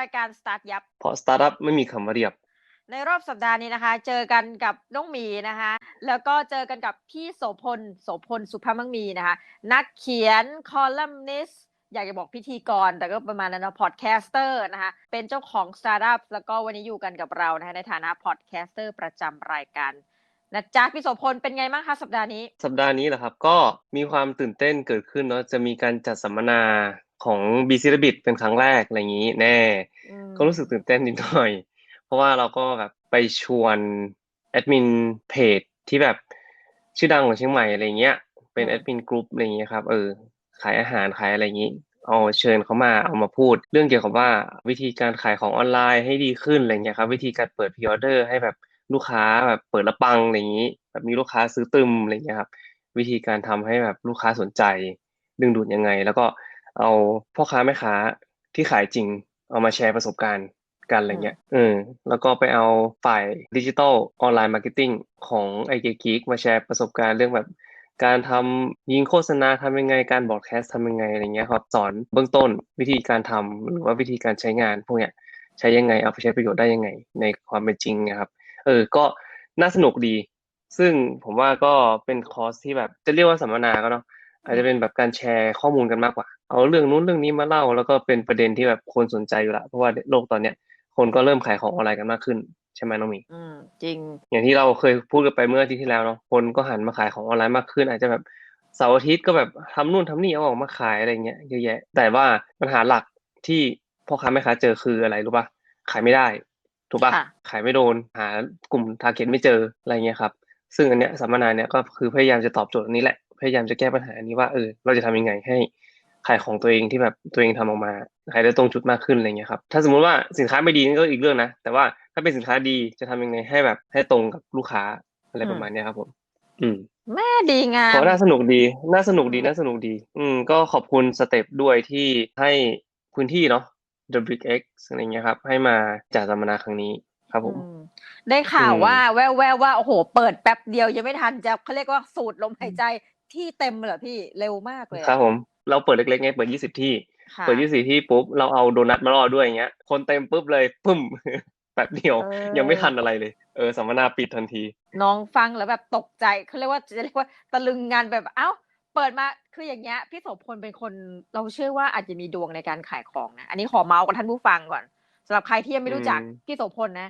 รายการสตาร์ทยับเพราะสตาร์ทอัพไม่มีคำว่าเรียบ ในรอบสัปดาห์นี้นะคะ เจอกันกับน้องหมีนะคะ แล้วก็เจอกันกับพี่โสพลโสพลสุภาพมังมีนะคะ นักเขียนคอลัมนิสต์อยากจะบอกพิธีกร แต่ก็ประมาณนั้นนะพอดแคสเตอร์นะคะ เป็นเจ้าของสตาร์ทอัพแล้วก็วันนี้อยู่กันกับเรานะคะในฐานะพอดแคสเตอร์ประจำรายการนะจ๊ะพี่โสพลเป็นไงบ้างคะสัปดาห์นี้ สัปดาห์นี้เหรอครับ ก็มีความตื่นเต้นเกิดขึ้นเนาะจะมีการจัดสัมมนา ของ b ีซี b บิ t เป็นครั้งแรกอะไรอย่างนี้แน่อืมก็รู้สึกตื่นเต้นนิดหน่อย เพราะว่าเราก็แบบไปชวนแอดมินเพจที่แบบชื่อดังของเชียงใหม่อะไรเงี้ย เป็นแอดมินกลุ่มอะไรเงี้ยครับเออขายอาหารขายอะไรอย่างนี้เอาเชิญเขามาเอามาพูด เรื่องเกี่ยวกับว่าวิธีการขายของออนไลน์ให้ดีขึ้นอะไรเงี้ยครับ วิธีการเปิดพ r ออเดอร์ให้แบบลูกค้าแบบเปิดและปังอะไรอย่างนี้ แบบมีลูกค้าซื้อตึมอะไรเงี้ยครับ วิธีการทำให้แบบลูกค้าสนใจ ดึงดูดยังไง แล้วก็ เอาพ่อค้าแม่ค้าที่ขายจริง เอามาแชร์ประสบการณ์กันอะไรเงี้ยเออแล้วก็ไปเอาฝ่ายดิจิทัลออนไลน์มาร์เก็ตติ้งของไอเกีกมาแชร์ประสบการณ์เรื่องแบบ การทำยิงโฆษณาทำยังไงการบอดแคสต์ทำยังไงอะไรเงี้ยครับสอนเบื้องต้นวิธีการทำหรือว่าวิธีการใช้งานพวกเนี้ยใช้ยังไงเอาไปใช้ประโยชน์ได้ยังไง ในความเป็นจริงนะครับเออก็น่าสนุกดี ซึ่งผมว่าก็เป็นคอร์สที่แบบจะเรียกว่าสัมมนาก็เนาะ อาจจะเป็นแบบการแชร์ข้อมูลกันมากกว่า เอาเรื่องนู้นเรื่องนี้มาเล่า แล้วก็เป็นประเด็นที่แบบคนสนใจอยู่ละเพราะว่าโลกตอนเนี้ยคนก็เริ่มขายของออนไลน์กันมากขึ้นใช่ไหมน้องหมีอืมจริง อย่างที่เราเคยพูดกันไปเมื่ออาทิตย์ที่แล้วเนาะคนก็หันมาขายของออนไลน์มากขึ้น อาจจะแบบเสาร์อาทิตย์ก็แบบทำนู่นทำนี่เอาออกมาขายอะไรเงี้ยเยอะแยะ แต่ว่าปัญหาหลักที่พ่อค้าแม่ค้าเจอคืออะไรรู้ป่ะขายไม่ได้ ถูกป่ะค่ะขายไม่โดนหากลุ่มทาร์เก็ตไม่เจออะไรเงี้ยครับซึ่งอันเนี้ยสัมมนาเนี้ยก็คือพยายามจะตอบโจทย์อันนี้แหละ พยายามจะแก้ปัญหานี้ว่าเออเราจะทำยังไงให้ขายของตัวเองที่แบบตัวเองทำออกมาขายได้ตรงจุดมากขึ้นอะไรเงี้ยครับถ้าสมมุติว่าสินค้าไม่ดีนั่นก็อีกเรื่องนะแต่ว่าถ้าเป็นสินค้าดีจะทำยังไงให้แบบให้ตรงกับลูกค้าอะไรประมาณเนี้ยครับผม อืมแม่ดีงามเพราะน่าสนุกดี น่าสนุกดีน่าสนุกดี อืมก็ขอบคุณสเต็ปด้วยที่ให้พื้นที่เนาะ The Big X อะไรเงี้ยครับ ให้มาจัดสัมมนาครั้งนี้ ครับผมอืมได้ข่าวอืมว่า แววๆว่าโอ้โห เปิดแป๊บเดียวยังไม่ทันจะเขาเรียกว่าสูดลมหายใจที่เต็มเลยเหรอพี่เร็วมากเลยอะครับผมเราเปิดเล็กๆไงเปิดยี่สิบที่ค่ะเปิดยี่สิบที่ปุ๊บเราเอาโดนัทมาล่อด้วยอย่างเงี้ย คนเต็มปุ๊บเลยปึ้มแบบเดียวเออยังไม่ทันอะไรเลยเออสัมมนาปิดทันที น้องฟังแล้วแบบตกใจเขาเรียกว่าจะเรียกว่าตะลึงงานแบบเอ้าเปิดมาคืออย่างเงี้ยพี่โสพลเป็นคนเราเชื่อว่าอาจจะมีดวงในการขายของนะอันนี้ขอเมาส์กับท่านผู้ฟังก่อน สำหรับใครที่ยังไม่รู้จักอืมพี่โสพลนะ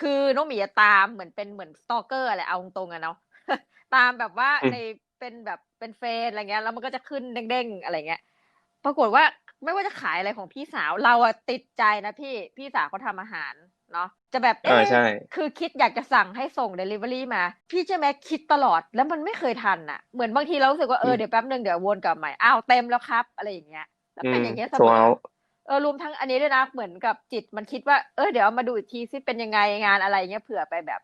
คือน้องหมีจะตามเหมือนเป็นเหมือนสตอกเกอร์อะไรเอาตรงๆอะเนาะตามแบบว่าในเป็นแบบเป็นเฟซอะไรเงี้ยแล้วมันก็จะขึ้นเด้งๆอะไรเงี้ย ปรากฏว่าไม่ว่าจะขายอะไรของพี่สาวเราอะติดใจนะพี่พี่สาวเขาทำอาหารเนาะจะแบบอ่าเอ๊ะใช่คือคิดอยากจะสั่งให้ส่ง Delivery มา พี่เชื่อไหมคิดตลอดแล้วมันไม่เคยทันอะเหมือนบางทีเรารู้สึกว่าเอออืมเดี๋ยวแป๊บหนึ่งเดี๋ยววนกลับใหม่อ้าวเต็มแล้วครับ อะไรอย่างเงี้ยแล้วอืเป็นมอย่างเงี้ยเสโซมอเอาเออรวมทั้งอันนี้ด้วยนะเหมือนกับจิตมันคิดว่าเออเดี๋ยวเอามาดูอีกทีซิเป็นยังไงงานอะไรเงี้ยเผื่อไปแบบ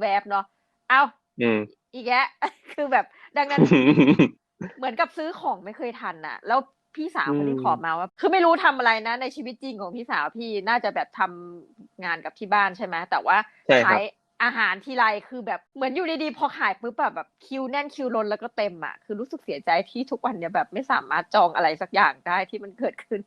แวบๆเนาะเอ้าอืมอีกแยะคือแบบ ดังนั้น เหมือนกับซื้อของไม่เคยทันน่ะแล้วพี่สาวคนนี้อืมขอมาว่า คือไม่รู้ทำอะไรนะ ในชีวิตจริงของพี่สาวพี่น่าจะแบบทำงานกับที่บ้านใช่ไหมแต่ว่าใช่ครับขาย อาหารทีไรคือแบบเหมือนอยู่ดีๆพอขายปุ๊บแบบแบบคิวแน่นคิวล้นแล้วก็เต็มอะคือรู้สึกเสียใจที่ทุกวันเนี่ยแบบไม่สามารถจองอะไรสักอย่างได้ที่มันเกิดขึ้น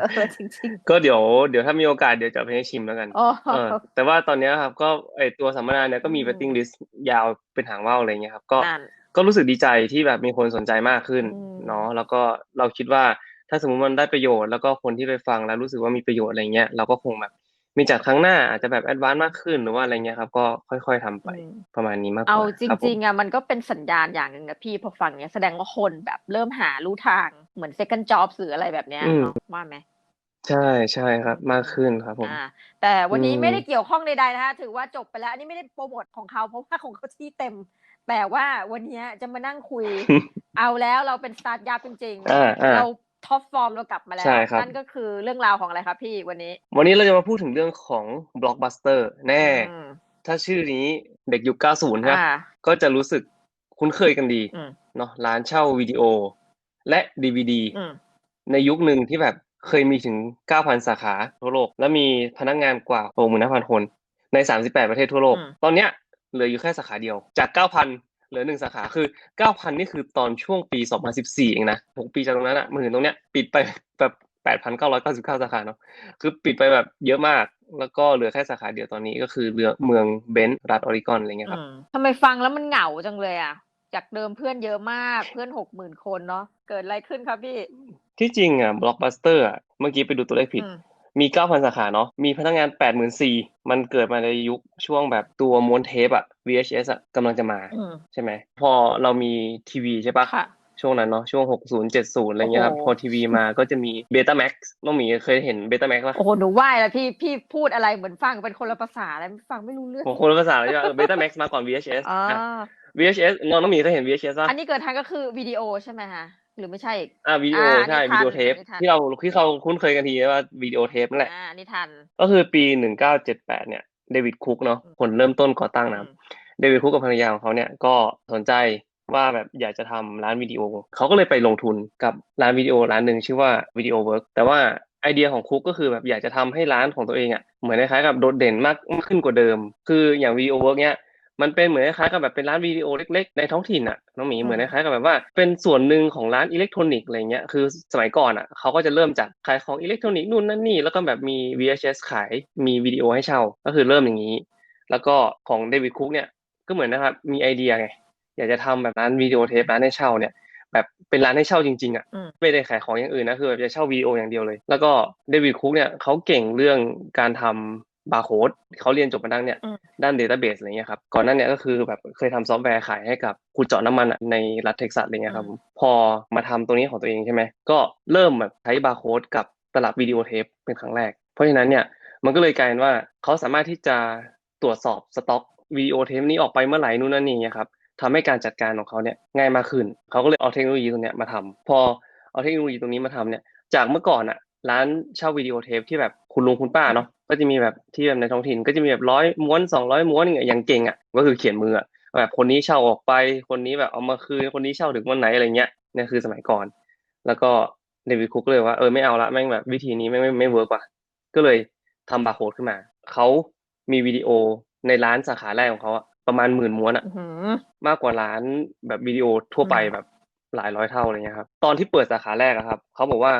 เออจริงก็เดี๋ยวเดี๋ยวถ้ามีโอกาสเดี๋ยวจะเอาไปให้ชิมแล้วกันๆอ๋อเออแต่ว่าตอนเนี้ยครับก็ไอตัวสัมมนาเนี่ยก็มีอืม waiting list ยาวเป็นหางว่าวอะไรเงี้ยครับก็นั่นก็รู้สึกดีใจที่แบบมีคนสนใจมากขึ้นอืมเนาะแล้วก็เราคิดว่าถ้าสมมติมันได้ประโยชน์แล้วก็คนที่ไปฟังแล้วรู้สึกว่ามีประโยชน์อะไรเงี้ยเราก็คงแบบ มีจัดครั้งหน้าอาจจะแบบแอดวานซ์มากขึ้นหรือว่าอะไรเงี้ยครับ ก็ค่อย ๆทำไปอืมประมาณนี้มากกเอาว่าจครับผมริงๆอะมันก็เป็นสัญญาณอย่างหนึ่งนะพี่พอฟังเนี้ยแสดงว่าคนแบบเริ่มหาลู่ทางเหมือน second job หรืออะไรแบบเนี้ยอืมเนาะว่าไหมใช่ใช่ครับ มากขึ้นครับผมอ่าแต่วันนี้อืมไม่ได้เกี่ยวข้องใดๆนะคะถือว่าจบไปแล้ว อันนี้ไม่ได้โปรโมทของเขาเพราะว่าของเขาที่เต็ม แต่ว่าวันเนี้ยจะมานั่งคุย เอาแล้วเราเป็นสตาร์ทยับจริงอ่าอ่าเรา ท็อปฟอร์มเรากลับมาแล้ว ใช่ครับ นั่นก็คือเรื่องราวของอะไรครับพี่วันนี้ วันนี้เราจะมาพูดถึงเรื่องของ blockbuster แน่อืมถ้าชื่อนี้เด็กยุค 90ใช่ไหมอ่าก็จะรู้สึกคุ้นเคยกันดีอืมเนาะร้านเช่าวิดีโอ และ DVD อืมในยุคหนึ่งที่แบบเคยมีถึง 9,000 สาขาทั่วโลก และมีพนักงานกว่า65,000 คน ใน 38 ประเทศทั่วโลกอืมตอนเนี้ยเหลืออยู่แค่สาขาเดียวจาก 9,000 เหลือหนึ่งสาขาคือ9,000นี่คือตอนช่วงปี2014เองนะ6ปีจากตรงนั้นอะมาถึงตรงเนี้ยปิดไปแบบ8,999สาขาเนาะคือปิดไปแบบเยอะมาก แล้วก็เหลือแค่สาขาเดียวตอนนี้ก็คือเรือเมืองเบนรัฐออริกอนอะไรเงี้ยครับอืมทำไมฟังแล้วมันเหงาจังเลยอะจากเดิมเพื่อนเยอะมากเพื่อนหกหมื่นคนเนาะเกิดอะไรขึ้นครับพี่ ที่จริงอะบล็อกบัสเตอร์อะเมื่อกี้ไปดูตัวเลขผิด อืมมี9,000สาขาเนาะมีพนักงาน84,000มันเกิดมาในยุคช่วงแบบตัวม้วนเทปอะ VHS อะกำลังจะมาอืมใช่ไหมพอเรามีทีวีใช่ปะค่ะช่วงนั้นเนาะช่วง 60 70 อะไรเงี้ยครับโอ้โหพอทีวีมาก็จะมี Betamax น้องหมีเคยเห็น Betamax ปะโอ้โหหนูไหว้แล้วพี่พี่พูดอะไรเหมือนฟังเป็นคนละภาษาแล้วฟังไม่รู้เรื่องผมคนละภาษาเลยใช่ปะเออ Betamax มาก่อน VHS อ่าอะ VHS น้องน้องหมีเคยเห็น VHS ปะอันนี้เกิดทันก็คือวิดีโอใช่ไหมคะ หรือไม่ใช่อ่าวิดีโออ่าใช่นี่ทันวิดีโอเทปนี่ทันที่เราที่เขาคุ้นเคยกันทีว่าวิดีโอเทปนั่นแหละอ่าอันนี้ทันก็คือปี1978เนี่ยเดวิดคุกเนาะอืมคนเริ่มต้นก่อตั้งนะครับอืมเดวิดคุกกับภรรยาของเขาเนี่ยก็สนใจว่าแบบอยากจะทำร้านวิดีโอ เขาก็เลยไปลงทุนกับร้านวิดีโอร้านหนึ่งชื่อว่าวิดีโอเวิร์กแต่ว่าไอเดียของคุกก็คือแบบอยากจะทำให้ร้านของตัวเองอะเหมือนคล้ายๆกับโดดเด่นมากมากขึ้นกว่าเดิม คืออย่างวิดีโอเวิร์กเนี่ย มันเป็นเหมือนคล้ายๆกับแบบเป็นร้านวิดีโอเล็ก ๆ ในท้องถิ่นอะน้องหมีอืมเหมือนคล้ายๆกับแบบว่า เป็นส่วนหนึ่งของร้านอิเล็กทรอนิกส์อะไรเงี้ยคือสมัยก่อนอะเขาก็จะเริ่มจากขายของอิเล็กทรอนิกส์นู่นนั่นนี่แล้วก็แบบมี VHS ขายมีวิดีโอให้เช่าก็คือเริ่มอย่างนี้ แล้วก็ของเดวิดคุกเนี่ยก็เหมือนนะครับมีไอเดียไงอยากจะทำแบบร้านวิดีโอเทปร้านให้เช่าเนี่ยแบบเป็นร้านให้เช่าจริงๆอะอืมไม่ได้ขายของอย่างอื่นนะคือแบบจะเช่าวิดีโออย่างเดียวเลย แล้วก็เดวิดคุกเนี่ยเขาเก่งเรื่องการทำ บาร์โค้ดเขาเรียนจบมาด้านเนี่ยอืมด้านเดต้าเบสอะไรเงี้ยครับก่อนหน้าเนี่ยก็คือแบบเคยทำซอฟต์แวร์ขายให้กับขุดเจาะน้ำมันอะในรัฐเท็กซัสอะไรเงี้ยครับผมพอมาทำตรงนี้ของตัวเองใช่ไหมก็เริ่มแบบใช้บาร์โค้ดกับตลับวิดีโอเทปเป็นครั้งแรก เพราะฉะนั้นเนี่ยมันก็เลยกลายเป็นว่าเขาสามารถที่จะตรวจสอบสต็อกวิดีโอเทปนี้ออกไปเมื่อไหร่นู่นนั่นนี่เงี้ยครับทำให้การจัดการของเขาเนี่ยง่ายมากขึ้นเขาก็เลยเอาเทคโนโลยีตรงเนี้ยมาทำพอเอาเทคโนโลยีตรงนี้มาทำเนี่ยจากเมื่อก่อนอะ ร้านเช่าวิดีโอเทปที่แบบคุณลุงคุณป้าเนาะก็จะมีแบบที่แบบในท้องถิ่นก็จะมีแบบร้อยม้วนสองร้อยม้วนอย่างเงี้ยอย่างเก่งอะก็คือเขียนมืออะแบบคนนี้เช่าออกไปคนนี้แบบเอามาคืนคนนี้เช่าถึงวันไหนอะไรเงี้ยเนี่ยคือสมัยก่อน แล้วก็เดวิดคุกเลยว่าเออไม่เอาละแม่งแบบวิธีนี้ไม่ไม่ไม่เวิร์กว่ะก็เลยทำบาร์โค้ดขึ้นมาเขามีวิดีโอในร้านสาขาแรกของเขาอะประมาณหมื่นม้วนอะอื้อหือมากกว่าร้านแบบวิดีโอทั่วไปอืมแบบหลายร้อยเท่าอะไรเงี้ยครับตอนที่เปิดสาขาแรกอะครับเขาบอกว่า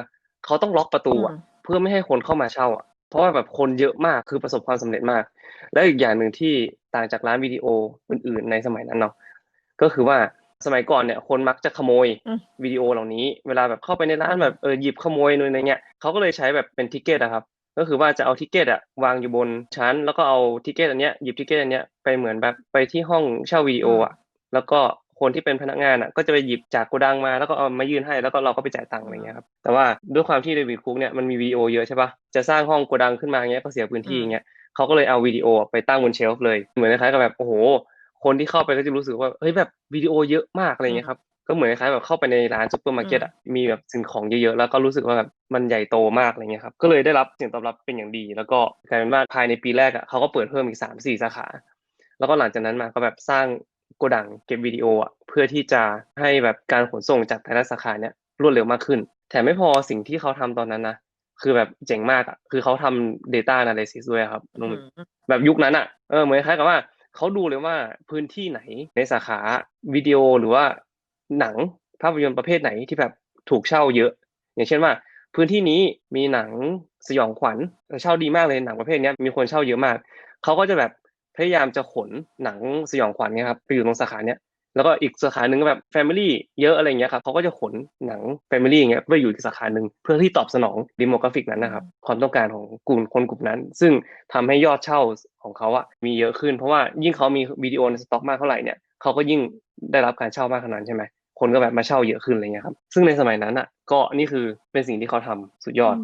เขาต้องล็อกประตูอะอืมเพื่อไม่ให้คนเข้ามาเช่าอะเพราะว่าแบบคนเยอะมากคือประสบความสำเร็จมาก แล้วอีกอย่างหนึ่งที่ต่างจากร้านวิดีโออื่น ๆ ในสมัยนั้นเนาะก็คือว่าสมัยก่อนเนี่ยคนมักจะขโมยอืมวิดีโอเหล่านี้ เวลาแบบเข้าไปในร้านแบบเออหยิบขโมยนู่นอะไรเงี้ยเขาก็เลยใช้แบบเป็นทิกเก็ตอะครับก็คือว่าจะเอาทิกเก็ตอะวางอยู่บนชั้น แล้วก็เอาทิกเก็ตอันเนี้ยหยิบทิกเก็ตอันเนี้ยไปเหมือนแบบไปที่ห้องเช่าวิดีโออะแล้วก็ คนที่เป็นพนักงานอะก็จะไปหยิบจากโกดังมาแล้วก็เอามายื่นให้แล้วก็เราก็ไปจ่ายตังค์อะไรเงี้ยครับแต่ว่าด้วยความที่เดวิดคุกเนี่ยมันมีวิดีโอเยอะใช่ปะจะสร้างห้องโกดังขึ้นมาเงี้ยก็เสียพื้นที่เงี้ยเขาก็เลยเอาวิดีโอไปตั้งบนเชลฟ์เลยเหมือนคล้ายๆกับแบบโอ้โห คนที่เข้าไปก็จะรู้สึกว่าเฮ้ยแบบวิดีโอเยอะมากอะไรเงี้ยครับก็เหมือนคล้ายๆแบบเข้าไปในร้านซูเปอร์มาร์เก็ตอะมีแบบสิ่งของเยอะๆ แล้วก็รู้สึกว่าแบบมันใหญ่โตมากอะไรเงี้ยครับก็เลยได้รับเสียงตอบรับเป็นอย่างดี แล้วก็กลายเป็นว่าภายในปีแรกอะเขาก็เปิดเพิ่มอีกสามสี่สาขา แล้วก็หลังจากนั้นมาก็แบบสร้าง โกดังเก็บวิดีโออะเพื่อที่จะให้แบบการขนส่งจากแต่ละสาขาเนี่ยรวดเร็วมากขึ้น แถมไม่พอสิ่งที่เขาทำตอนนั้นนะคือแบบเจ๋งมากอะคือเขาทำ data analysis ด้วยครับน้องหมึกแบบยุคนั้นอะเออเหมือนคล้ายกับว่าเขาดูเลยว่าพื้นที่ไหนในสาขาวิดีโอหรือว่าหนังภาพยนตร์ประเภทไหนที่แบบถูกเช่าเยอะ อย่างเช่นว่า พื้นที่นี้มีหนังสยองขวัญเออเช่าดีมากเลยหนังประเภทเนี้ยมีคนเช่าเยอะมากเขาก็จะแบบ พยายามจะขนหนังสยองขวัญเนี่ยครับไปอยู่ตรงสาขาเนี้ยแล้วก็อีกสาขาหนึ่งก็แบบ Family เยอะอะไรเงี้ยครับเขาก็จะขนหนัง Family อย่างเงี้ยไปอยู่อีกสาขาหนึ่งเพื่อที่ตอบสนองดิโมกราฟิกนั้นนะครับความต้องการของกลุ่มคนกลุ่มนั้น ซึ่งทำให้ยอดเช่าของเขาอะมีเยอะขึ้น เพราะว่ายิ่งเขามีวิดีโอในสต็อกมากเท่าไหร่เนี่ยเขาก็ยิ่งได้รับการเช่ามากเท่านั้นใช่ไหมคนก็แบบมาเช่าเยอะขึ้นอะไรเงี้ยครับซึ่งในสมัยนั้นอะก็นี่คือเป็นสิ่งที่เขาทำสุดยอด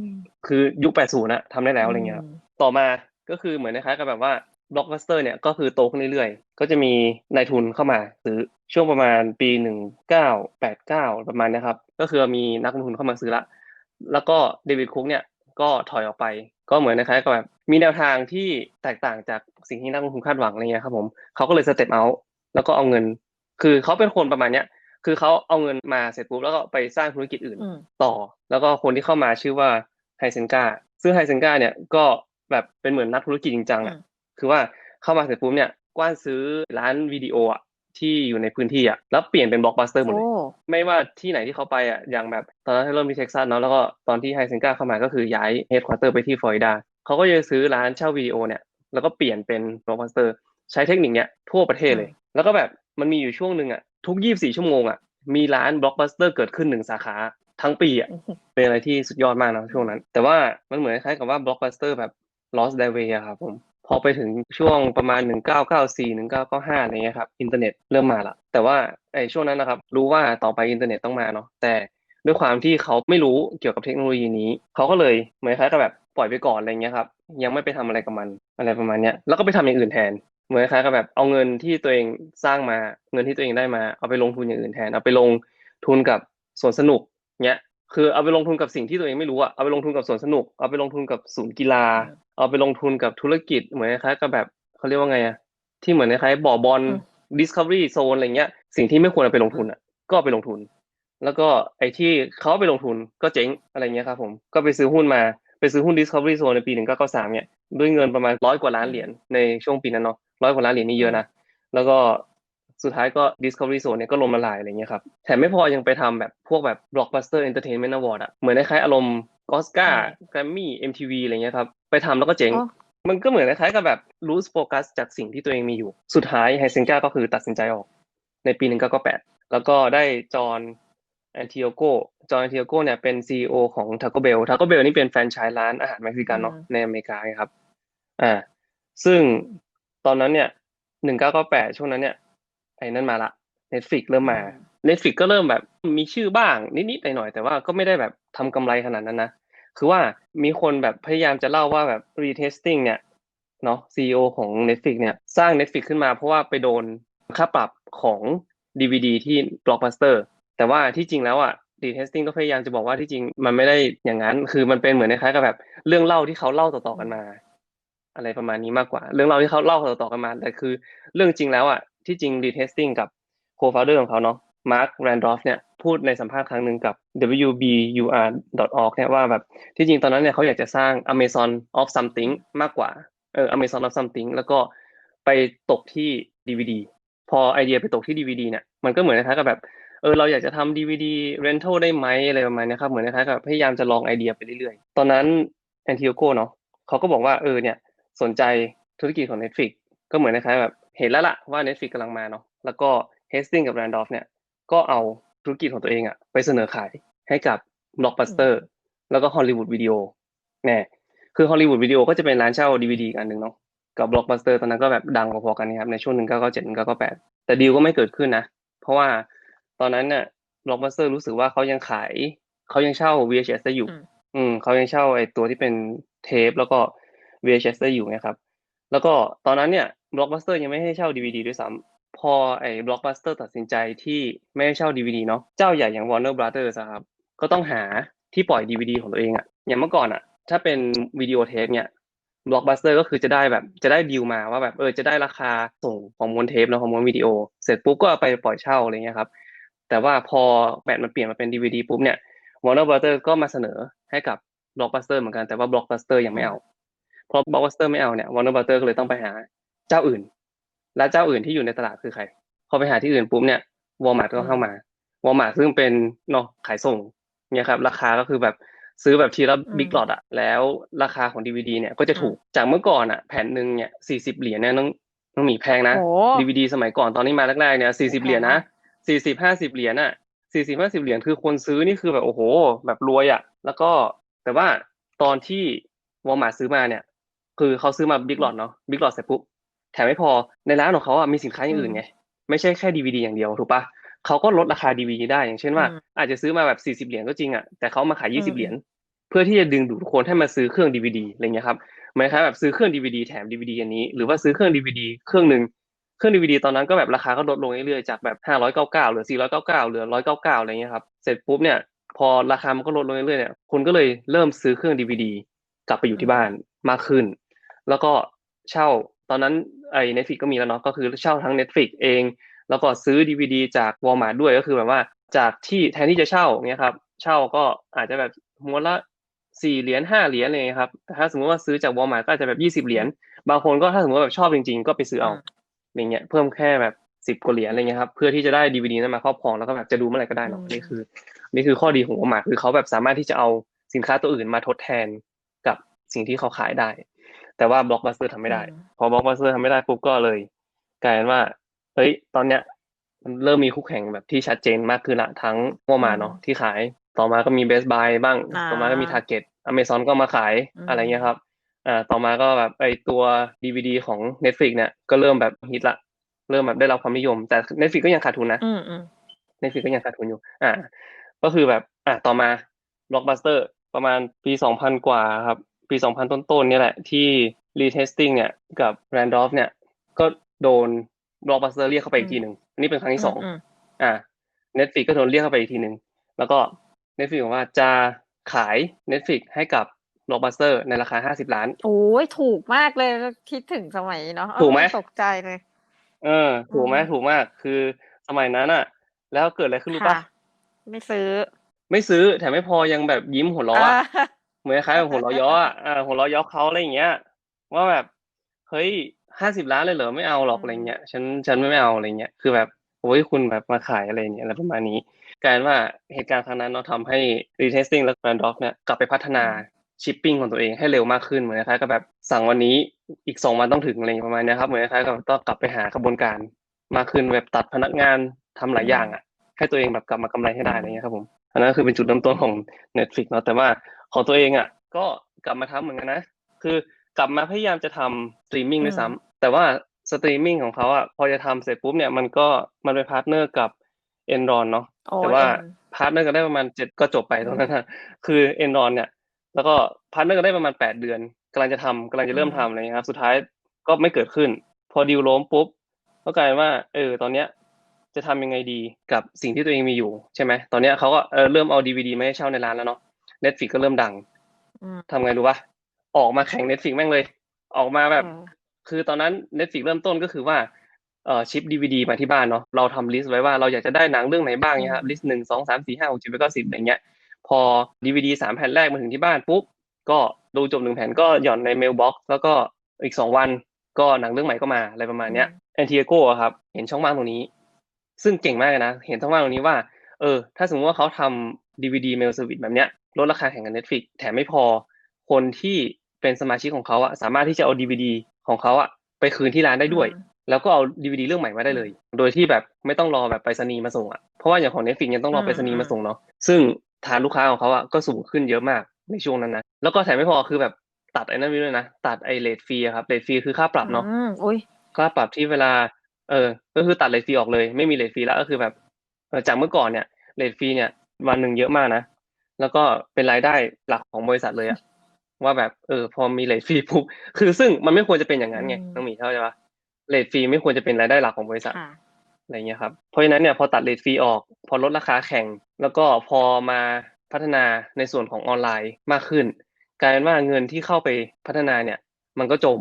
คือยุค80นะทำได้แล้วอะไรเงี้ยครับต่อมาก็คือเหมือนคล้ายๆกับแบบว่า บล็อกบัสเตอร์เนี่ยก็คือโตขึ้นเรื่อยๆ ก็จะมีนายทุนเข้ามาซื้อช่วงประมาณปีหนึ่งเก้าแปดเก้าประมาณเนะครับ ก็คือมีนักลงทุนเข้ามาซื้อละ แล้วก็เดวิดคุกเนี่ยก็ถอยออกไป ก็เหมือนคล้ายๆกับแบบมีแนวทางที่แตกต่างจากสิ่งที่นักลงทุนคาดหวังอะไรเงี้ยครับผมเขาก็เลยสเต็ปเอาแล้วก็เอาเงิน คือเขาเป็นคนประมาณเนี้ยคือเขาเอาเงินมาเสร็จปุ๊บแล้วก็ไปสร้างธุรกิจอื่นอืมต่อ แล้วก็คนที่เข้ามาชื่อว่าไฮเซนกาซึ่งไฮเซนกาเนี่ยก็แบบเป็นเหมือนนักธุรกิจจริงจังอะอืม คือว่าเข้ามาเสร็จปุ๊บเนี่ยกว้านซื้อร้านวิดีโออะที่อยู่ในพื้นที่อะแล้วเปลี่ยนเป็นบล็อกบัสเตอร์หมดเลยโอ้ไม่ว่าที่ไหนที่เขาไปอะอย่างแบบตอนนั้นเริ่มที่เท็กซัสเนาะแล้วก็ตอนที่ไฮเซนกาเข้ามาก็คือย้ายเฮดควอเตอร์ไปที่ฟลอริดาเขาก็จะซื้อร้านเช่าวิดีโอเนี่ยแล้วก็เปลี่ยนเป็นบล็อกบัสเตอร์ใช้เทคนิคเนี้ยทั่วประเทศเลย แล้วก็แบบมันมีอยู่ช่วงหนึ่งอะทุก 24 ชั่วโมงอะมีร้านบล็อกบัสเตอร์เกิดขึ้นหนึ่งสาขาทั้งปีอะเป็นอะไรที่สุดยอดมากนะช่วงนั้น แต่ว่ามันเหมือนคล้ายกับว่าบล็อกบัสเตอร์แบบ lost their way อะครับผม พอไปถึงช่วงประมาณ 1994 1995อะไรเงี้ยครับอินเทอร์เน็ตเริ่มมาละแต่ว่าไอ้ช่วงนั้นนะครับ รู้ว่าต่อไปอินเทอร์เน็ตต้องมาเนาะแต่ด้วยความที่เขาไม่รู้เกี่ยวกับเทคโนโลยีนี้เขาก็เลยเหมือนคล้ายกับแบบปล่อยไปก่อนอะไรเงี้ยครับยังไม่ไปทำอะไรกับมันอะไรประมาณเนี้ยแล้วก็ไปทำอย่างอื่นแทนเหมือนคล้ายกับแบบเอาเงินที่ตัวเองสร้างมาเงินที่ตัวเองได้มาเอาไปลงทุนอย่างอื่นแทน เอาไปลงทุนกับสวนสนุกเนี้ยคือเอาไปลงทุนกับสิ่งที่ตัวเองไม่รู้อะเอาไปลงทุนกับสวนสนุก เอาไปลงทุนกับศูนย์กีฬา เอาไปลงทุนกับธุรกิจเหมือนคล้ายๆกับแบบเขาเรียกว่าไงอะที่เหมือนคล้ายๆบ่อบอลอืม Discovery Zone อะไรเงี้ย สิ่งที่ไม่ควรเอาไปลงทุนอะก็เอาไปลงทุน แล้วก็ไอ้ที่เขาเอาไปลงทุนก็เจ๊งอะไรเงี้ยครับผมก็ไปซื้อหุ้นมาไปซื้อหุ้น Discovery Zone ในปี1993เนี่ยด้วยเงินประมาณร้อยกว่าล้านเหรียญในช่วงปีนั้นเนาะร้อยกว่าล้านเหรียญนี่เยอะนะแล้วก็สุดท้ายก็ Discovery Zone เนี่ยก็ล่มละลายอะไรเงี้ยครับแถมไม่พอยังไปทำแบบพวกแบบ Blockbuster Entertainment Award อะเหมือนคล้ายๆอารมณ์ออสการ์แกรมมี่ MTV อะไรเงี้ยครับ ไปทำแล้วก็เจ๊งอ๋อมันก็เหมือนคล้ายๆกับแบบ lose focus จากสิ่งที่ตัวเองมีอยู่ สุดท้ายไฮเซนกาก็คือตัดสินใจออก ในปี1998แล้วก็ได้จอห์นแอนทิโอโกจอห์นแอนทิโอโกเนี่ยเป็น CEO ของ Taco Bell Taco Bell นี่เป็นแฟรนไชส์ร้านอาหารเม็กซิกันเนาะอืมในอเมริกาครับ อ่า ซึ่งตอนนั้นเนี่ย1998ช่วงนั้นเนี่ยไอ้นั่นมาละ Netflix เริ่มมา Netflix ก็เริ่มแบบมีชื่อบ้างนิดๆหน่อยๆแต่ว่าก็ไม่ได้แบบทำกำไรขนาดนั้นนะ คือว่ามีคนแบบพยายามจะเล่าว่าแบบ retesting เนี่ยเนาะ CEO ของ Netflix เนี่ยสร้าง Netflix ขึ้นมาเพราะว่าไปโดนค่าปรับของ DVD ที่ Blockbuster แต่ว่าที่จริงแล้วอะ retesting ก็พยายามจะบอกว่าที่จริงมันไม่ได้อย่างนั้น คือมันเป็นเหมือนคล้ายกับแบบเรื่องเล่าที่เขาเล่าต่อๆกันมา อะไรประมาณนี้มากกว่า เรื่องเล่าที่เขาเล่าต่อๆกันมาแต่คือเรื่องจริงแล้วอะที่จริง retesting กับ co-founder ของเขาเนาะมาร์คแรนดอฟเนี่ย พูดในสัมภาษณ์ครั้งหนึ่งกับ wbur.org เนี่ยว่าแบบที่จริงตอนนั้นเนี่ยเขาอยากจะสร้าง Amazon of something มากกว่าเออ Amazon of something แล้วก็ไปตกที่ DVD พอไอเดียไปตกที่ DVD เนี่ยมันก็เหมือนคล้ายกับแบบเออเราอยากจะทำ DVD rental ได้ไหมอะไรประมาณนี้ครับเหมือนคล้ายกับพยายามจะลองไอเดียไปเรื่อยๆ ตอนนั้นแอนทิโอโกเนาะเขาก็บอกว่าเออเนี่ยสนใจธุรกิจของ Netflix ก็เหมือนคล้ายแบบเห็นแล้วล่ะว่า Netflix กำลังมาเนาะแล้วก็ h a s t i n g กับ Randolph เนี่ยก็เอา ธุรกิจของตัวเองอะไปเสนอขายให้กับ Blockbuster แล้วก็ Hollywood Video แน่คือ Hollywood Video ก็จะเป็นร้านเช่า DVD อีกอันหนึ่งเนาะกับ Blockbuster ตอนนั้นก็แบบดังพอๆกันนะครับในช่วง1997 1998แต่ดีลก็ไม่เกิดขึ้นนะเพราะว่าตอนนั้นเนี่ย Blockbuster รู้สึกว่าเขายังขายเขายังเช่า VHS ได้อยู่ อืมอืมเขายังเช่าไอ้ตัวที่เป็นเทปแล้วก็ VHS ได้อยู่นะครับแล้วก็ตอนนั้นเนี่ย Blockbuster ยังไม่ให้เช่า DVD ด้วยซ้ำ พอไอ้ Blockbuster ตัดสินใจที่ไม่ให้เช่า DVD เนาะเจ้าใหญ่อย่าง Warner Brothers อะครับก็ต้องหาที่ปล่อย DVD ของตัวเองอะอย่างเมื่อก่อนอะถ้าเป็นวิดีโอเทปเนี่ย Blockbuster ก็คือจะได้แบบจะได้ดีลมาว่าแบบเออจะได้ราคาส่งของม้วนเทปเนาะของม้วนวิดีโอ เสร็จปุ๊บก็ไปปล่อยเช่าอะไรเงี้ยครับแต่ว่าพอแบตมันเปลี่ยนมาเป็น DVD ปุ๊บเนี่ย Warner Brothers ก็มาเสนอให้กับ Blockbuster เหมือนกันแต่ว่า Blockbuster ยังไม่เอาพอ Blockbuster ไม่เอาเนี่ย Warner Brothers ก็เลยต้องไปหาเจ้าอื่น และเจ้าอื่นที่อยู่ในตลาดคือใคร พอไปหาที่อื่นปุ๊บเนี่ย Walmart ก็เข้ามา Walmart ซึ่งเป็นเนาะขายส่งเนี่ยครับ ราคาก็คือแบบซื้อแบบทีละอืมบิ๊กหลอดอะแล้วราคาของ DVD เนี่ยก็จะถูกจากเมื่อก่อนอะแผ่นหนึ่งเนี่ยสี่สิบเหรียญเนี่ยน้องน้องหมีแพงนะโอ้ DVD สมัยก่อนตอนนี้มาแรกๆเนี่ยสี่สิบแพงเหรียญนะมากสี่สิบห้าสิบเหรียญอะสี่สิบห้าสิบเหรียญคือคนซื้อนี่คือแบบโอ้โห แบบรวยอะแล้วก็แต่ว่าตอนที่วอลมาร์ซื้อมาเนี่ย คือเขาซื้อมาบิ๊กหลอดเนาะบิ๊กหลอดเสร็จปุ๊บ แถมไม่พอในร้านของเขาอะมีสินค้าอย่างอื่นไง ไม่ใช่แค่ DVD อย่างเดียวถูกปะเขาก็ลดราคา DVD ได้อย่างเช่นว่าอืมอาจจะซื้อมาแบบ40เหรียญก็จริงอะแต่เขามาขายอืม20เหรียญเพื่อที่จะดึงดูดคนให้มาซื้อเครื่อง DVD อะไรเงี้ยครับเหมือนคล้ายๆแบบซื้อเครื่อง DVD แถม DVD อันนี้ หรือว่าซื้อเครื่อง DVD เครื่องหนึ่งเครื่อง DVD ตอนนั้นก็แบบราคาก็ลดลงเรื่อยๆจากแบบ599เหลือ499เหลือ199อะไรเงี้ยครับเสร็จปุ๊บเนี่ยพอราคามันก็ลดลงเรื่อยๆเนี่ยคนก็เลยเริ่มซื้อเครื่อง DVD กลับไปอยู่ที่บ้านมากขึ้น แล้วก็เช่า ตอนนั้นไอ้ Netflix ก็มีแล้วเนาะก็คือเช่าทั้ง Netflix เอง แล้วก็ซื้อ DVD จาก Walmart ด้วยก็คือแบบว่าจากที่แทนที่จะเช่าเงี้ยครับเช่าก็อาจจะแบบม้วนละสี่เหรียญห้าเหรียญอะไรเงี้ยครับแต่ถ้าสมมติว่าซื้อจาก Walmart ก็อาจจะแบบยี่สิบเหรียญบางคนก็ถ้าสมมติว่าแบบชอบจริง ๆ ก็ไปซื้อเอาอืมอย่างเงี้ยเพิ่มแค่แบบสิบกว่าเหรียญอะไรเงี้ยครับเพื่อที่จะได้ดีวดีนั้นมาครอบครองแล้วก็แบบจะดูเมื่อไหร่ก็ได้เนาะอืมนี่คือ นี่คือข้อดีของ Walmart คือเขาแบบสามารถที่จะเอาสินค้าตัวอื่นมาทดแทนกับสิ่งที่เขาขายได้ แต่ว่า Blockbuster ทำไม่ได้ พอ Blockbuster ทำไม่ได้ปุ๊บก็เลย กลายเป็นว่าเฮ้ยตอนเนี้ยมันเริ่มมีคู่แข่งแบบที่ชัดเจนมากขึ้นละทั้ง Walmart เนาะที่ขาย ต่อมาก็มี Best Buy บ้างอ่าต่อมาก็มี Target Amazon ก็มาขายอืมอะไรเงี้ยครับอ่าต่อมาก็แบบไอตัว DVD ของ Netflix เนี่ยก็เริ่มแบบฮิตละ เริ่มแบบได้รับความนิยม แต่ Netflix ก็ยังขาดทุนนะอืมอืม Netflix ก็ยังขาดทุนอยู่ อ่า ก็คือแบบ อ่าต่อมา Blockbuster ประมาณปีสองพันกว่าครับ ปีสองพันต้นๆเนี่ยแหละ ที่ retesting เนี่ยกับ Randolph เนี่ย ก็โดน Blockbuster เรียกเข้าไปอีกทีหนึ่งอันนี้เป็นครั้งที่สองมอ่า Netflix ก็โดนเรียกเข้าไปอีกทีหนึ่งแล้วก็ Netflix บอกว่าจะขาย Netflix ให้กับ Blockbuster ในราคาห้าสิบล้าน โอ้ยถูกมากเลยคิดถึงสมัยเนาะถูกไหมเออตกใจเลย เออ ถูกไหมอืมถูกมากคือสมัยนั้นอะแล้วเกิดอะไรขึ้นรู้ปะค่ะไม่ซื้อ ไม่ซื้อแถมไม่พอยังแบบยิ้มหัวเราะอะอ่า เหมือนคล้ายๆแบบหัวเราะเย้ออะอ่าหัวเราะเย้อเขาอะไรอย่างเงี้ย ว่าแบบเฮ้ยห้าสิบล้านเลยเหรอไม่เอาหรอกอืมอะไรเงี้ยฉันฉันไม่เอาอะไรเงี้ยคือแบบโอ้ยคุณแบบมาขายอะไรเงี้ยอะไรประมาณนี้กลายเป็นว่าเหตุการณ์ครั้งนั้นเนาะทำให้ retesting และ Randolph เนี่ยกลับไปพัฒนาชิปปิ้งของตัวเองให้เร็วมากขึ้นเหมือนคล้ายๆกับแบบสั่งวันนี้อีกสองวันต้องถึงอะไรอย่างเงี้ยประมาณเนี้ยครับเหมือนคล้ายๆกับต้องกลับไปหากระบวนการมากขึ้นแบบตัดพนักงานทำหลายอย่างอะให้ตัวเองแบบกลับมากำไรให้ได้อะไรเงี้ยครับผมอันนั้นคือเป็นจุดเริ่มต้นของ Netflix เนาะแต่ว่า ของตัวเองอะ ก็กลับมาทำเหมือนกันนะ คือกลับมาพยายามจะทำสตรีมมิ่งด้วยซ้ำแต่ว่าสตรีมมิ่งของเขาอะพอจะทำเสร็จปุ๊บเนี่ยมันก็มันไปพาร์ทเนอร์กับ Enron เนาะโอ้แต่ว่าเอ็นพาร์ทเนอร์กันได้ประมาณเจ็ดก็จบไปตรงนั้นนะคือ Enron เนี่ย แล้วก็พาร์ทเนอร์กันได้ประมาณแปดเดือนกำลังจะทำกำลังจะเริ่มทำอะไรเงี้ยครับ สุดท้ายก็ไม่เกิดขึ้น พอดีลล้มปุ๊บก็กลายเป็นว่า เออ ตอนเนี้ยจะทำยังไงดีกับสิ่งที่ตัวเองมีอยู่ใช่ไหมตอนเนี้ยเขาก็เออเริ่มเอาดีวดีมาให้เช่าในร้านแล้วเนาะ Netflix ก็เริ่มดังอืมทำไงรู้ปะออกมาแข่ง Netflix แม่งเลย ออกมาแบบเออคือตอนนั้น Netflix เริ่มต้นก็คือว่าเอ่อชิปดีวดีมาที่บ้านเนาะเราทำลิสต์ไว้ว่าเราอยากจะได้หนังเรื่องไหนบ้างเนี่ยครับลิสต์หนึ่งสองสามสี่ห้าหกเจ็ดแปดเก้าสิบอะไรเงี้ย พอดีวดีสามแผ่นแรกมาถึงที่บ้านปุ๊บก็ดูจบหนึ่งแผ่นก็หย่อนในเมลบ็อกซ์แล้วก็อีกสองวันก็หนังเรื่องใหม่ก็มาอะไรประมาณเนี้ยแอนติเอโกครับ เห็นช่องว่างตรงนี้ ซึ่งเก่งมากเลยนะ เห็นช่องว่างตรงนี้ว่า เออ ถ้าสมมติว่าเขาทำดีวดีเมลเซอร์วิสแบบเนี้ย ลดราคาแข่งกับ Netflix แถมไม่พอ คนที่เป็นสมาชิกของเขาอะสามารถที่จะเอาดีวดีของเขาอะไปคืนที่ร้านได้ด้วย แล้วก็เอาดีวดีเรื่องใหม่มาได้เลย โดยที่แบบไม่ต้องรอแบบไปรษณีย์มาส่งอะเพราะว่าอย่างของ Netflix ยังต้องรออืมไปรษณีย์อืมมาส่งเนาะซึ่งฐานลูกค้าของเขาอะก็สูงขึ้นเยอะมากในช่วงนั้นนะแล้วก็แถมไม่พอคือแบบตัดไอ้นั่นไปด้วยนะตัดไอ้เลทฟรีครับเลทฟรีคือค่าปรับเนาะอืมอุ้ยค่าปรับที่เวลาเออ ก็คือตัดเลทฟรีออกเลย ไม่มีเลทฟรีแล้วก็คือแบบเออจากเมื่อก่อนเนี่ยเลทฟรีเนี่ยวันหนึ่งเยอะมากนะ แล้วก็เป็นรายได้หลักของบริษัทเลยอะว่าแบบเออพอมีเลทฟรีปุ๊บคือซึ่งมันไม่ควรจะเป็นอย่างนั้นไงอืมน้องหมีเข้าใจปะเลทฟรีไม่ควรจะเป็นรายได้หลักของบริษัทค่ะอะไรเงี้ยครับเพราะฉะนั้นเนี่ยพอตัดเลทฟรีออก พอลดราคาแข่ง แล้วก็พอมาพัฒนาในส่วนของออนไลน์มากขึ้น กลายเป็นว่าเงินที่เข้าไปพัฒนาเนี่ย มันก็จม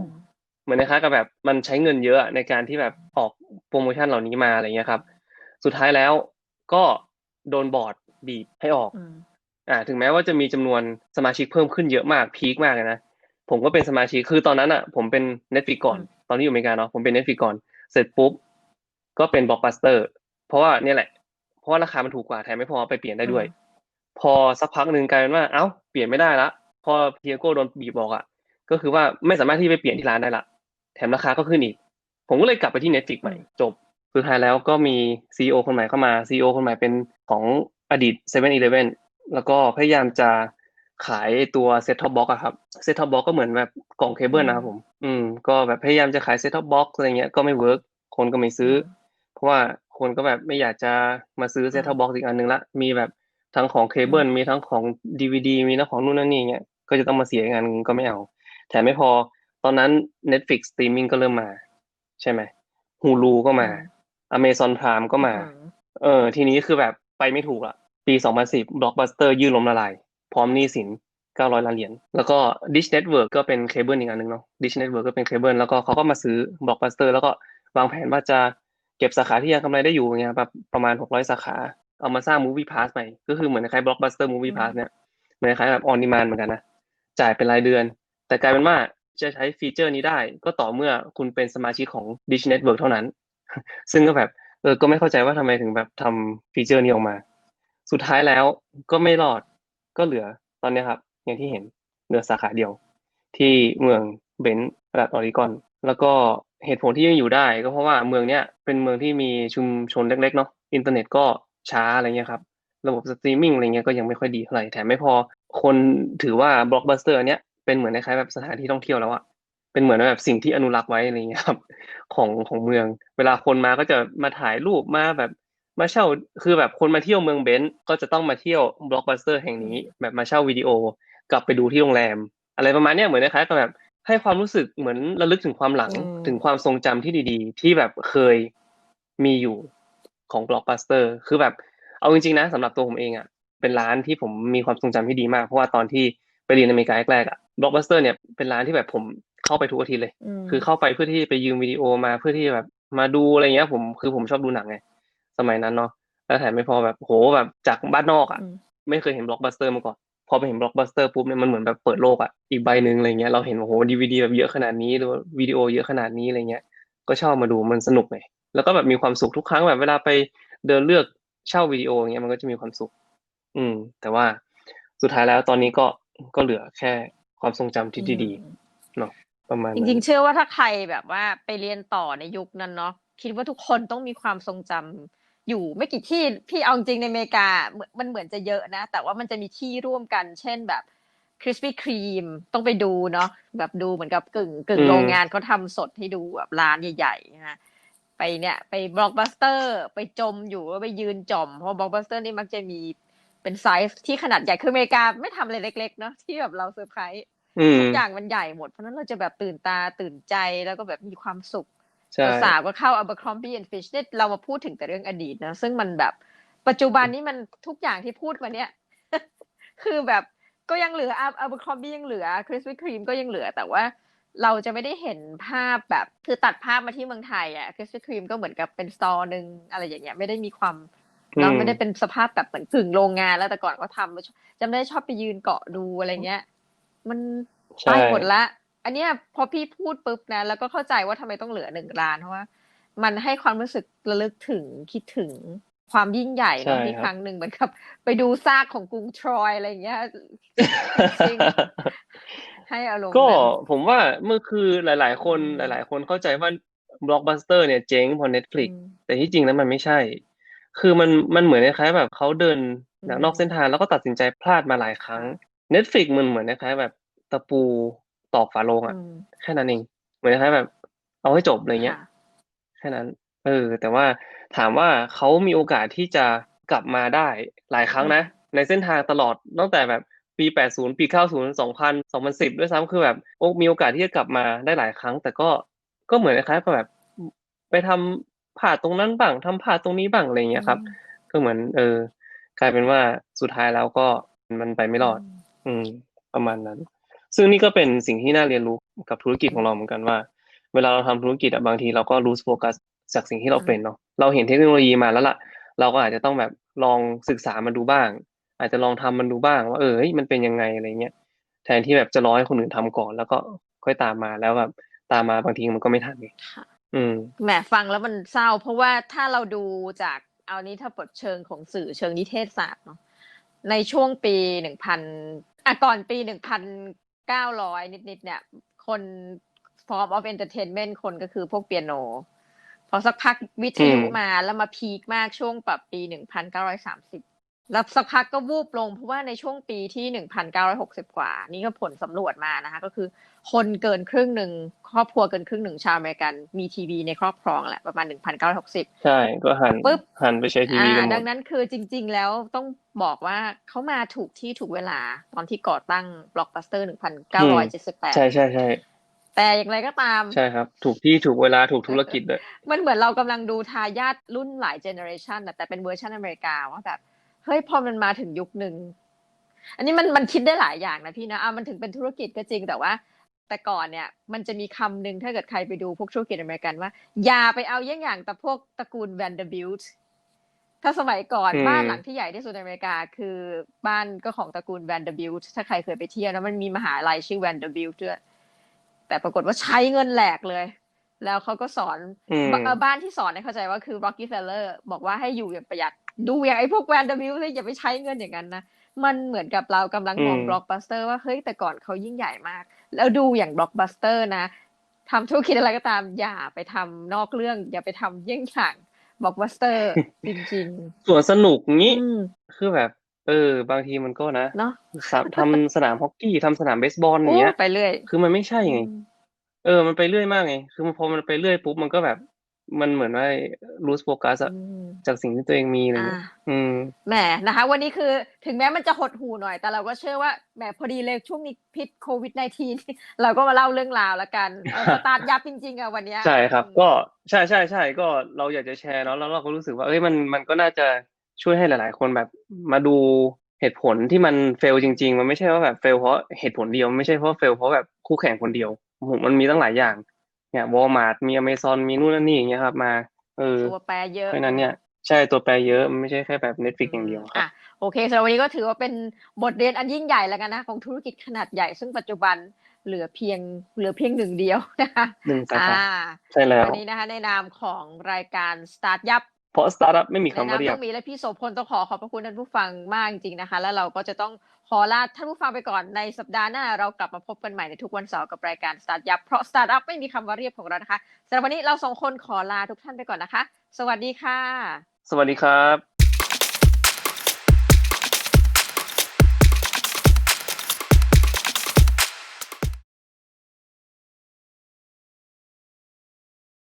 เหมือนนะครับกับแบบมันใช้เงินเยอะในการที่แบบออกโปรโมชั่นเหล่านี้มาอะไรเงี้ยครับ สุดท้ายแล้วก็โดนบอร์ดบีบให้ออก อืมอ่าถึงแม้ว่าจะมีจำนวนสมาชิกเพิ่มขึ้นเยอะมากพีคมากเลยนะผมก็เป็นสมาชิกคือตอนนั้นอะ ผมเป็น Netflix ก่อนอืมตอนที่อยู่อเมริกาเนาะผมเป็น Netflix ก่อนเสร็จปุ๊บก็เป็น Blockbuster เพราะว่าเนี่ยแหละ เพราะว่าราคามันถูกกว่าแถมไม่พอไปเปลี่ยนได้ด้วย พอสักพักหนึ่งกลายเป็นว่าเอ้าเปลี่ยนไม่ได้ละพอเทียโก้โดนบีบบอกอะก็คือว่าไม่สามารถที่ไปเปลี่ยนที่ร้านได้ละแถมราคาก็ขึ้นอีก ผมก็เลยกลับไปที่ Netflix ใหม่จบ สุดท้ายแล้วก็มี CEO คนใหม่เข้ามา CEO คนใหม่เป็นของอดีต7 e เ e ่ e อ แล้วก็พยายามจะขายตัว Set Top Box อะครับ Set Top Box ก็เหมือนแบบกล่องเคเบิลนะครับผม อืม ก็แบบพยายามจะขาย Set Top Box อะไรเงี้ยก็ไม่เวิร์กคนก็ไม่ซื้อ เพราะว่าคนก็แบบไม่อยากจะมาซื้อ Set Top Box อีกอันหนึงละ มีแบบทั้งของเคเบิลมีทั้งของ DVD มีทั้งของนู่นนั่นนี่เงี้ยก็จะต้องมาเสียอีกอันหนึงก็ไม่เอา แถมไม่พอตอนนั้น Netflix Streaming ก็เริ่มมา ใช่ไหม Hulu ก็มา Amazon Prime ก็มาอืเออ ทีนี้คือแบบไปไม่ถูกละ ปี 2010 Blockbuster ยื่นล้มละลาย พร้อมหนี้สิน 900 ล้านเหรียญ แล้วก็ Dish Network ก็เป็นเคเบิลอีกอันหนึงเนาะ Dish Network ก็เป็นเคเบิลแล้วก็เขาก็มาซื้อ Blockbuster แล้วก็วางแผนว่าจะเก็บสาขาที่ยังกำไรได้อยู่เงี้ยแบบประมาณ 600 สาขา เอามาสร้าง Movie Pass ใหม่ ก็คือเหมือนคล้าย Blockbuster Movie Pass เนี่ยเหมือนคล้ายแบบ On Demand เหมือนกันนะ จ่ายเป็นรายเดือน แต่กลายเป็นว่าจะใช้ฟีเจอร์นี้ได้ ก็ต่อเมื่อคุณเป็นสมาชิกของ Dish Network เท่านั้น ซึ่งก็แบบเออก็ไม่เข้าใจว่าทำไมถึงแบบทำฟีเจอร์นี้ออกมา สุดท้ายแล้วก็ไม่รอดก็เหลือตอนนี้ครับ อย่างที่เห็นเหลือสาขาเดียว ที่เมืองเบนซ์รัฐออริกอน แล้วก็เหตุผลที่ยังอยู่ได้ ก็เพราะว่าเมืองเนี้ยเป็นเมืองที่มีชุมชนเล็กๆเนาะอินเทอร์เน็ตก็ช้าอะไรเงี้ยครับระบบสตรีมมิ่งอะไรเงี้ยก็ยังไม่ค่อยดีเท่าไหร่แถมไม่พอคนถือว่าบล็อกบัสเตอร์เนี้ยเป็นเหมือนคล้ายๆแบบสถานที่ท่องเที่ยวแล้วอะเป็นเหมือนแบบสิ่งที่อนุรักษ์ไว้อะไรเงี้ยครับของของเมือง เวลาคนมาก็จะมาถ่ายรูปมาแบบ มาเช่าคือแบบคนมาเที่ยวเมืองเบนซ์ก็จะต้องมาเที่ยวบล็อกบัสเตอร์แห่งนี้ แบบมาเช่าวิดีโอกลับไปดูที่โรงแรม อะไรประมาณเนี้ยเหมือนคล้ายๆกับแบบให้ความรู้สึกเหมือนระลึกถึงความหลังอืมถึงความทรงจำที่ดีๆ ที่แบบเคยมีอยู่ของบล็อกบัสเตอร์คือแบบเอาจริงๆนะสำหรับตัวผมเองอะเป็นร้านที่ผมมีความทรงจำที่ดีมาก เพราะว่าตอนที่ไปเรียนอเมริกาแรกๆอะบล็อกบัสเตอร์เนี่ยเป็นร้านที่แบบผมเข้าไปทุกอาทิตย์เลยมคือเข้าไปเพื่อที่ไปยืมวิดีโอมาเพื่อที่แบบมาดูอะไรเงี้ยผมคือผมชอบดูหนังไง สมัยนั้นเนาะแล้วแถมไม่พอแบบโหแบบจากบ้านนอกอะอืมไม่เคยเห็นบล็อกบัสเตอร์มาก่อนพอไปเห็นบล็อกบัสเตอร์ปุ๊บเนี่ยมันเหมือนแบบเปิดโลกอะอีกใบหนึ่งอะไรเงี้ยเราเห็นว่าโหดีวีดีแบบเยอะขนาดนี้หรือว่าวิดีโอเยอะขนาดนี้อะไรเงี้ย ก็ชอบมาดูมันสนุกไงแล้วก็แบบมีความสุขทุกครั้งแบบเวลาไปเดินเลือกเช่าวิดีโออย่างเงี้ยมันก็จะมีความสุข อืม แต่ว่าสุดท้ายแล้วตอนนี้ก็ก็เหลือแค่ความทรงจำที่ดีๆเนาะประมาณจนั้นริงๆ เชื่อว่าถ้าใครแบบว่าไปเรียนต่อในยุคนั้นเนาะคิดว่าทุกคนต้องมีความทรงจำ อยู่ไม่กี่ที่พี่เอาจริงในอเมริกาเหมือนมันเหมือนจะเยอะนะ แต่ว่ามันจะมีที่ร่วมกัน เช่นแบบคริสปี้ครีมต้องไปดูเนาะแบบดูเหมือนกับกึ่งกึ่งอืมโรงงานเขาทำสดให้ดูแบบร้านใหญ่ๆนะไปเนี่ย ไปบล็อกบัสเตอร์ ไปจมอยู่แล้วไปยืนจมเพราะบล็อกบัสเตอร์นี่มักจะมีเป็นไซส์ที่ขนาดใหญ่คืออเมริกาไม่ทำอะไรเล็กๆเนาะที่แบบเราเซอร์ไพรส์อืมทุกอย่างมันใหญ่หมดเพราะฉะนั้นเราจะแบบตื่นตาตื่นใจแล้วก็แบบมีความสุขใช่ สาวๆก็เข้า Abercrombie and Fitch เนี่ยเรามาพูดถึงแต่เรื่องอดีตนะ ซึ่งมันแบบปัจจุบันนี้มันทุกอย่างที่พูดมาเนี่ย คือแบบก็ยังเหลือ Abercrombie ยังเหลือ Krispy Kreme ก็ยังเหลือ แต่ว่าเราจะไม่ได้เห็นภาพแบบคือตัดภาพมาที่เมืองไทยอะ Krispy Kreme ก็เหมือนกับเป็นสตอร์หนึ่งอะไรอย่างเงี้ยไม่ได้มีความอืมเราไม่ได้เป็นสภาพแบบเหมือนกึ่งโรงงานแล้วแต่ก่อนก็ทำจำได้ชอบไปยืนเกาะดูอะไรเงี้ย มันใช่ไปหมดละ อันเนี้ยพอพี่พูดปุ๊บนะ แล้วก็เข้าใจว่าทำไมต้องเหลือหนึ่งล้านเพราะว่า มันให้ความรู้สึกระลึกถึงคิดถึงความยิ่งใหญ่เนอะใช่ที่ครับครั้งหนึ่งเหมือนกับ ไปดูซากของกรุงทรอยอะไรอย่างเงี้ยจริงให้อารมณ์ก็นั้นผมว่าเมื่อคือหลาย ๆ คนอืมหลาย ๆ คนเข้าใจว่าบล็อกบัสเตอร์เนี่ยเจ๊งเพราะ Netflix อืมแต่ที่จริงแล้วมันไม่ใช่ คือมันมันเหมือนคล้ายๆแบบเขาเดินอืมหนังนอกเส้นทางแล้วก็ตัดสินใจพลาดมาหลายครั้ง Netflix มันเหมือนคล้ายๆแบบตะปู ตอกฝาโลงอะอืมแค่นั้นเอง เหมือนคล้ายๆแบบ เอาให้จบอะไรเงี้ยค่ะแค่นั้น เออ แต่ว่าถามว่าเขามีโอกาสที่จะกลับมาได้หลายครั้งนะ ในเส้นทางตลอดตั้งแต่แบบปี 80 ปี 90 2000 2010 ด้วยซ้ำคือแบบโอ้มีโอกาสที่จะกลับมาได้หลายครั้ง แต่ก็ก็เหมือนคล้ายๆกับแบบ ไปทำผ่าตรงนั้นบ้างทำผ่าตรงนี้บ้างอะไรอย่างเงี้ยครับ ก็เหมือน เออ กลายเป็นว่าสุดท้ายแล้วก็มันไปไม่รอด อืม ประมาณนั้น ซึ่งนี่ก็เป็นสิ่งที่น่าเรียนรู้กับธุรกิจของเราเหมือนกันว่า เวลาเราทำธุรกิจอะบางทีเราก็รู้โฟกัสจากสิ่งที่เราเป็นเนาะเราเห็นเทคโนโลยีมาแล้วล่ะ เราก็อาจจะต้องแบบลองศึกษามันดูบ้าง อาจจะลองทำมันดูบ้างว่าเออเฮ้ยมันเป็นยังไงอะไรเงี้ยแทนที่แบบจะรอให้คนอื่นทำก่อน แล้วก็ค่อยตามมาแล้วแบบตามมาบางทีมันก็ไม่ทันไงค่ะอืมแหมฟังแล้วมันเศร้า เพราะว่าถ้าเราดูจากเอานี้ถ้าบทเชิงของสื่อเชิงนิเทศศาสตร์เนาะในช่วงปีหนึ่งพันอะก่อนปีหนึ่งพัน เก้าร้อยนิดๆเนี่ย คน form of entertainment คนก็คือพวกเปียโน พอสักพักวิทยุอืมมาแล้วมาพีคมากช่วงปรับปีหนึ่งพันเก้าร้อยสามสิบ แล้วสักพักก็วูบลงเพราะว่าในช่วงปีที่หนึ่งพันเก้าร้อยหกสิบกว่า นี่ก็ผลสำรวจมานะคะ ก็คือคนเกินครึ่งหนึ่งครอบครัวเกินครึ่งหนึ่งชาวอเมริกันมีทีวีในครอบครองแหละประมาณหนึ่งพันเก้าร้อยหกสิบใช่ ก็หันปึ๊บหันไปใช้ทีวีกันหมดัดงนั้นคือจริง ๆ แล้วต้องบอกว่าเขามาถูกที่ถูกเวลาตอนที่ก่อตั้งบล็อกบัสเตอร์หนึ่งพันเก้าร้อยเจ็ดสิบแปดใช่ใช่ใช่แต่อย่างไรก็ตามใช่ครับ ถูกที่ถูกเวลาถูกธุรกิจด้วยมันเหมือนเรากำลังดูทายาทรุ่นหลายเจเนอเรชันแต่เป็นเวอร์ชันอเมริกาว่าแบบ เฮ้ยพอมันมาถึงยุคหนึ่งอันนี้มันมันคิดได้หลายอย่างนะพี่นะอะมันถึงเป็นธุรกิจก็จริงแต่ว่า แต่ก่อนเนี่ย มันจะมีคำหนึ่งถ้าเกิดใครไปดูพวกธุรกิจอเมริกันว่า อย่าไปเอาเยี่ยงอย่างแต่พวกตระกูลแวนเดอร์บิลต์ถ้าสมัยก่อนอืมบ้านหลังที่ใหญ่ที่สุดในอเมริกา คือบ้านก็ของตระกูลแวนเดอร์บิลต์ถ้าใครเคยไปเที่ยวนะมันมีมหาลัยชื่อแวนเดอร์บิลต์ด้วยแต่ปรากฏว่าใช้เงินแหลกเลย แล้วเขาก็สอนอืมบเอ่อบ้านที่สอนเนี่ยเข้าใจว่าคือ Rockefeller บอกว่าให้อยู่อย่างประหยัด ดูอย่างไอ้พวกแวนเดอร์วิลเลยอย่าไปใช้เงินอย่างนั้นนะ มันเหมือนกับเรากำลังมองอืมบล็อกบัสเตอร์ว่าเฮ้ยแต่ก่อนเขายิ่งใหญ่มาก แล้วดูอย่างบล็อกบัสเตอร์นะทำธุรกิจอะไรก็ตามอย่าไปทำนอกเรื่อง อย่าไปทำเยี่ยงอย่างบล็อกบัสเตอร์ จริงส่วนสนุกๆงี้อืมคือแบบ เออ บางทีมันก็นะเนาะสามทำสนามฮอกกี้ทำสนามเบสบอลอย่างเงี้ยโอ้ไปเรื่อย คือมันไม่ใช่ไงอืมเออ มันไปเรื่อยมากไง คือมันพอมันไปเรื่อยปุ๊บมันก็แบบ มันเหมือนว่า lose focus อะอืมจากสิ่งที่ตัวเองมีอะไรอ่าเงี้ยอืมแหมนะคะ วันนี้คือถึงแม้มันจะหดหูหน่อย แต่เราก็เชื่อว่าแหมพอดีเลยช่วงนี้พิษโควิด -19 เราก็มาเล่าเรื่องราวแล้วกันเออสตาร์ทยับจริงๆอะวันเนี้ยใช่ครับอืมก็ใช่ใช่ใช่ก็เราอยากจะแชร์เนาะแล้วเราก็รู้สึกว่าเอ้ยมันมันก็น่าจะช่วยให้หลาย ๆ คนแบบมาดูเหตุผลที่มันเฟลจริง ๆ มันไม่ใช่ว่าแบบเฟลเพราะเหตุผลเดียวไม่ใช่เพราะเฟลเพราะแบบคู่แข่งคนเดียวโอ้โหมันมีตั้งหลายอย่าง เนี่ยวอลมาร์ทมีอเมซอนมีนู่นนั่นนี่อย่างเงี้ยครับ มา เออตัวแปรเยอะเพราะฉะนั้นเนี่ยใช่ตัวแปรเยอะมันไม่ใช่แค่แบบ Netflix อย่างเดียวครับอะโอเคสำหรับวันนี้ก็ถือว่าเป็นบทเรียนอันยิ่งใหญ่แล้วกันนะ ของธุรกิจขนาดใหญ่ซึ่งปัจจุบันเหลือเพียงเหลือเพียงหนึ่งเดียวนะคะหนึ่งสาอ่าขาใช่แล้ววันนี้นะคะในนามของรายการ Start ยับเพราะสตาร์ทอัพไม่มีในคำนาว่ามเรียต้บองมีและพี่โสพลต้องขอขอบพระคุณท่านผู้ฟังมากจริงๆนะคะ แล้วเราก็จะต้อง ขอลาท่านผู้ฟังไปก่อนในสัปดาห์หน้า เรากลับมาพบกันใหม่ในทุกวันเสาร์กับรายการสตาร์ทยับเพราะสตาร์ทอัพไม่มีคำว่าเรียบของเรานะคะสำหรับวันนี้เราสองคนขอลาทุกท่านไปก่อนนะคะ สวัสดีค่ะ สวัสดีครับ